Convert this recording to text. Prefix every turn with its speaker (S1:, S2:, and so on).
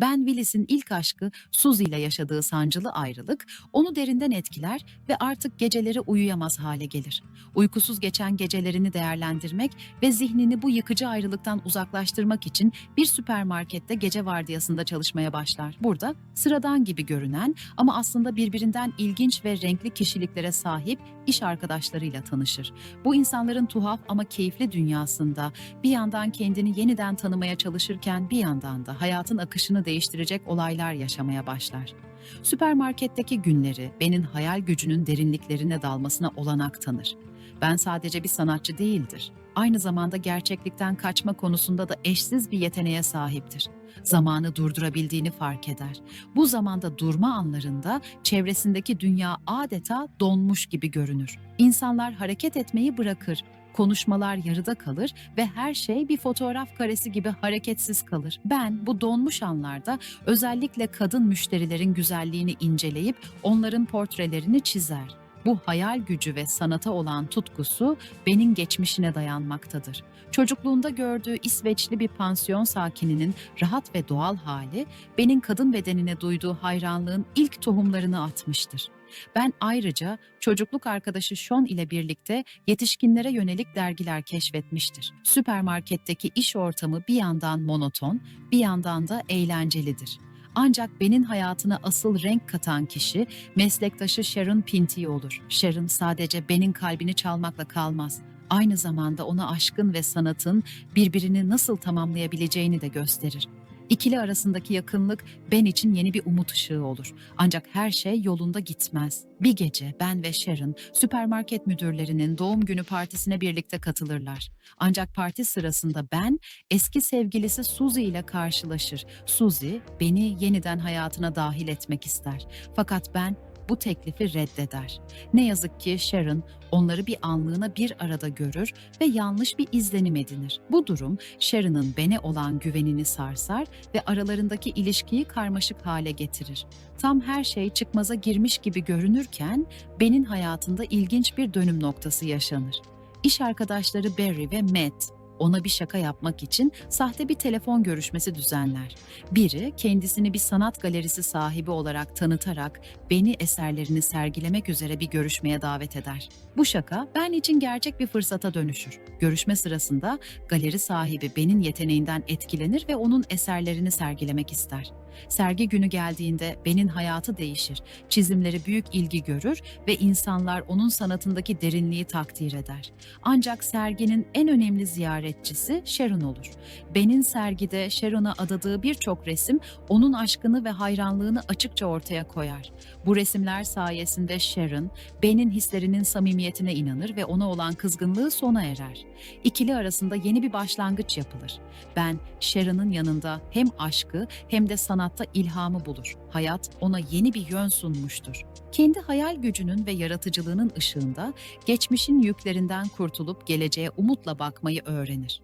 S1: Ben Willis'in ilk aşkı Suzy ile yaşadığı sancılı ayrılık onu derinden etkiler ve artık geceleri uyuyamaz hale gelir. Uykusuz geçen gecelerini değerlendirmek ve zihnini bu yıkıcı ayrılıktan uzaklaştırmak için bir süpermarkette gece vardiyasında çalışmaya başlar. Burada sıradan gibi görünen ama aslında birbirinden ilginç ve renkli kişiliklere sahip iş arkadaşlarıyla tanışır. Bu insanların tuhaf ama keyifli dünyasında bir yandan kendini yeniden tanımaya çalışırken bir yandan da hayatın akışını değiştirecek olaylar yaşamaya başlar. Süpermarketteki günleri Ben'in hayal gücünün derinliklerine dalmasına olanak tanır. Ben sadece bir sanatçı değildir. Aynı zamanda gerçeklikten kaçma konusunda da eşsiz bir yeteneğe sahiptir. Zamanı durdurabildiğini fark eder. Bu zamanda durma anlarında çevresindeki dünya adeta donmuş gibi görünür. İnsanlar hareket etmeyi bırakır, konuşmalar yarıda kalır ve her şey bir fotoğraf karesi gibi hareketsiz kalır. Ben bu donmuş anlarda özellikle kadın müşterilerin güzelliğini inceleyip onların portrelerini çizer. Bu hayal gücü ve sanata olan tutkusu benim geçmişine dayanmaktadır. Çocukluğunda gördüğü İsveçli bir pansiyon sakininin rahat ve doğal hali, benim kadın bedenine duyduğu hayranlığın ilk tohumlarını atmıştır. Ben ayrıca çocukluk arkadaşı Sean ile birlikte yetişkinlere yönelik dergiler keşfetmiştir. Süpermarketteki iş ortamı bir yandan monoton, bir yandan da eğlencelidir. Ancak Ben'in hayatına asıl renk katan kişi meslektaşı Sharon Pinty olur. Sharon sadece Ben'in kalbini çalmakla kalmaz. Aynı zamanda ona aşkın ve sanatın birbirini nasıl tamamlayabileceğini de gösterir. İkili arasındaki yakınlık Ben için yeni bir umut ışığı olur. Ancak her şey yolunda gitmez. Bir gece Ben ve Sharon süpermarket müdürlerinin doğum günü partisine birlikte katılırlar. Ancak parti sırasında Ben eski sevgilisi Suzy ile karşılaşır. Suzy beni yeniden hayatına dahil etmek ister. Fakat Ben bu teklifi reddeder. Ne yazık ki Sharon onları bir anlığına bir arada görür ve yanlış bir izlenim edinir. Bu durum Sharon'ın Ben'e olan güvenini sarsar ve aralarındaki ilişkiyi karmaşık hale getirir. Tam her şey çıkmaza girmiş gibi görünürken Ben'in hayatında ilginç bir dönüm noktası yaşanır. İş arkadaşları Barry ve Matt ona bir şaka yapmak için sahte bir telefon görüşmesi düzenler. Biri kendisini bir sanat galerisi sahibi olarak tanıtarak beni eserlerini sergilemek üzere bir görüşmeye davet eder. Bu şaka ben için gerçek bir fırsata dönüşür. Görüşme sırasında galeri sahibi benim yeteneğinden etkilenir ve onun eserlerini sergilemek ister. Sergi günü geldiğinde Ben'in hayatı değişir. Çizimleri büyük ilgi görür ve insanlar onun sanatındaki derinliği takdir eder. Ancak serginin en önemli ziyaretçisi Sharon olur. Ben'in sergide Sharon'a adadığı birçok resim onun aşkını ve hayranlığını açıkça ortaya koyar. Bu resimler sayesinde Sharon, Ben'in hislerinin samimiyetine inanır ve ona olan kızgınlığı sona erer. İkili arasında yeni bir başlangıç yapılır. Ben, Sharon'ın yanında hem aşkı hem de sanatta ilhamı bulur. Hayat ona yeni bir yön sunmuştur. Kendi hayal gücünün ve yaratıcılığının ışığında geçmişin yüklerinden kurtulup geleceğe umutla bakmayı öğrenir.